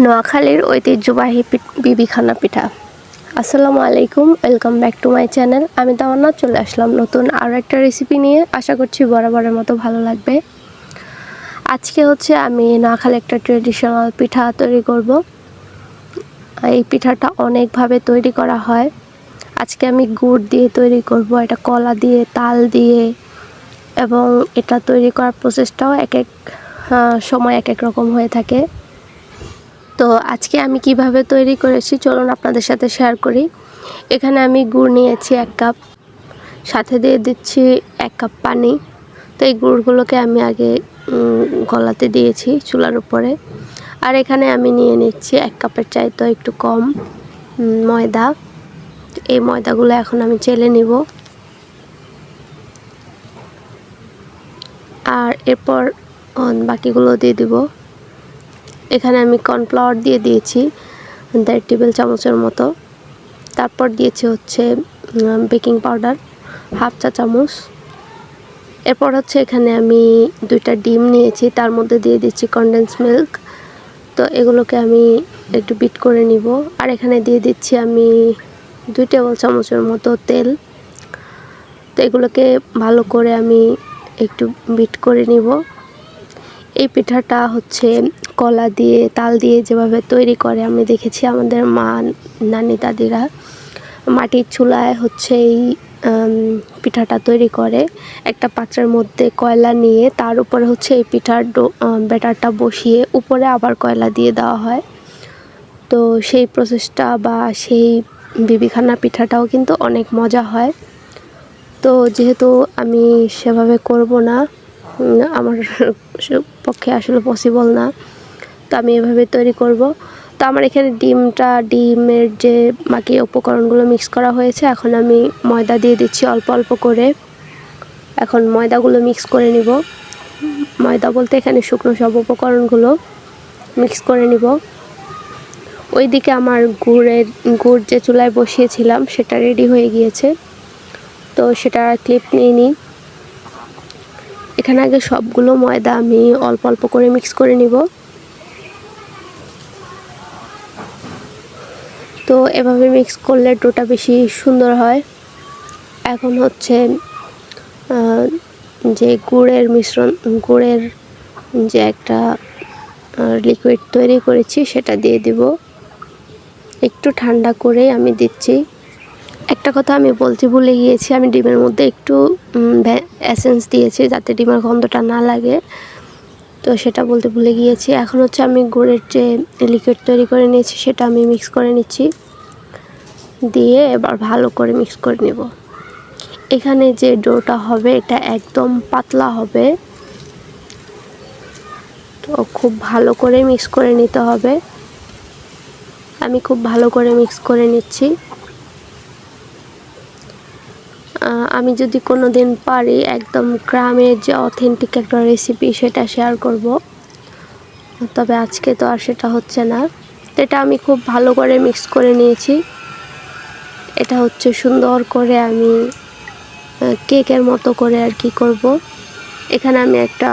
নোয়াখালীর ঐতিহ্যবাহী বিবিখানা পিঠা। আসসালামু আলাইকুম, welcome back to my channel. আমি তামান্না, চলে আসলাম নতুন আরও একটা রেসিপি নিয়ে। আশা করছি বরাবরের মতো ভালো লাগবে। আজকে হচ্ছে আমি নোয়াখালী একটা ট্রেডিশনাল পিঠা তৈরি করব। এই পিঠাটা অনেকভাবে তৈরি করা হয়। আজকে আমি গুড় দিয়ে তৈরি করব, এটা কলা দিয়ে, তাল দিয়ে, এবং এটা তৈরি করার প্রসেসটাও এক এক সময় এক এক রকম হয়ে থাকে। তো আজকে আমি কীভাবে তৈরি করেছি চলুন আপনাদের সাথে শেয়ার করি। এখানে আমি গুড় নিয়েছি এক কাপ সাথে দিয়ে দিচ্ছি এক কাপ পানি। তো এই গুড়গুলোকে আমি আগে গলাতে দিয়েছি চুলার উপরে। আর এখানে আমি নিয়ে নিচ্ছি এক কাপের চাইতে একটু কম ময়দা। এই ময়দাগুলো এখন আমি চেলে নিব। আর এরপর বাকিগুলো দিয়ে দিব। এখানে আমি কর্নফ্লাওয়ার দিয়ে দিয়েছি, দেড় টেবিল চামচের মতো। তারপর দিয়েছি হচ্ছে বেকিং পাউডার, হাফ চা চামচ। এরপর হচ্ছে এখানে আমি দুইটা ডিম নিয়েছি, তার মধ্যে দিয়ে দিচ্ছি কন্ডেন্স মিল্ক তো এগুলোকে আমি একটু বিট করে নিব। আর এখানে দিয়ে দিচ্ছি আমি দুই টেবিল চামচের মতো তেল। তো এগুলোকে ভালো করে আমি একটু বিট করে নিব। এই পিঠাটা হচ্ছে কলা দিয়ে, তাল দিয়ে যেভাবে তৈরি করে, আমি দেখেছি আমাদের মা, নানি, দাদিরা মাটির চুলায় হচ্ছে এই পিঠাটা তৈরি করে। একটা পাত্রের মধ্যে কয়লা নিয়ে তার উপরে হচ্ছে এই পিঠার ব্যাটারটা বসিয়ে উপরে আবার কয়লা দিয়ে দেওয়া হয়। তো সেই প্রসেসটা বা সেই বিবিখানা পিঠাটাও কিন্তু অনেক মজা হয়। তো যেহেতু আমি সেভাবে করব না আমার পক্ষে আসলে পসিবল না। তো আমি এভাবে তৈরি করব। তো আমার এখানে ডিমটা, ডিমের যে বাকি উপকরণগুলো মিক্স করা হয়েছে, এখন আমি ময়দা দিয়ে দিচ্ছি অল্প অল্প করে। এখন ময়দাগুলো মিক্স করে নিব। ময়দা বলতে এখানে শুকনো সব উপকরণগুলো মিক্স করে নিব। ওইদিকে আমার গুড়ের, গুড় যে চুলায় বসিয়েছিলাম, সেটা রেডি হয়ে গিয়েছে। তো সেটা ক্লিপ নিয়ে নিই এখানে আগে সবগুলো ময়দা আমি অল্প অল্প করে মিক্স করে নিব। তো এভাবে মিক্স করলে ডোটা বেশি সুন্দর হয়। এখন হচ্ছে যে গুড়ের মিশ্রণ, গুড়ের যে একটা লিকুইড তৈরি করেছি সেটা দিয়ে দিব। একটু ঠান্ডা করে আমি দিচ্ছি। একটা কথা আমি বলতে ভুলে গিয়েছি, আমি ডিমের মধ্যে একটু অ্যাসেন্স দিয়েছি যাতে ডিমের গন্ধটা না লাগে। তো সেটা বলতে ভুলে গিয়েছি। এখন হচ্ছে আমি গুড়ের যে লিকুইড তৈরি করে নিয়েছি, সেটা আমি মিক্স করে নিচ্ছি। দিয়ে এবার ভালো করে মিক্স করে নেব। এখানে যে ডোটা হবে, এটা একদম পাতলা হবে। তো খুব ভালো করে মিক্স করে নিতে হবে। আমি খুব ভালো করে মিক্স করে নিচ্ছি। আমি যদি কোনো দিন পারি, একদম গ্রামের যে অথেন্টিক একটা রেসিপি সেটা শেয়ার করব। তবে আজকে তো আর সেটা হচ্ছে না। এটা আমি খুব ভালো করে মিক্স করে নিয়েছি। এটা হচ্ছে সুন্দর করে আমি কেকের মতো করে আর কি করব। এখানে আমি একটা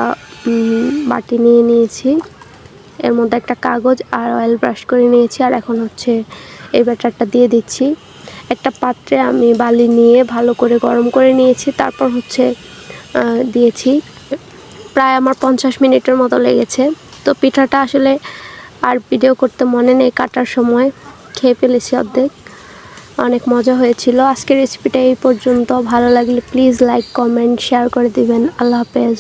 বাটি নিয়ে নিয়েছি। এর মধ্যে একটা কাগজ আর অয়েল ব্রাশ করে নিয়েছি। আর এখন হচ্ছে এই ব্যাটারটা দিয়ে দিচ্ছি। একটা পাত্রে আমি বালি নিয়ে ভালো করে গরম করে নিয়েছি। তারপর হচ্ছে দিয়েছি। প্রায় আমার পঞ্চাশ মিনিটের মতো লেগেছে। তো পিঠাটা আসলে আর ভিডিও করতে মনে নেই কাটার সময়। খেয়ে ফেলেছি অর্ধেক। অনেক মজা হয়েছিল। আজকের রেসিপিটা এই পর্যন্ত। ভালো লাগলে প্লিজ লাইক কমেন্ট শেয়ার করে দিবেন। আল্লাহ হাফেজ।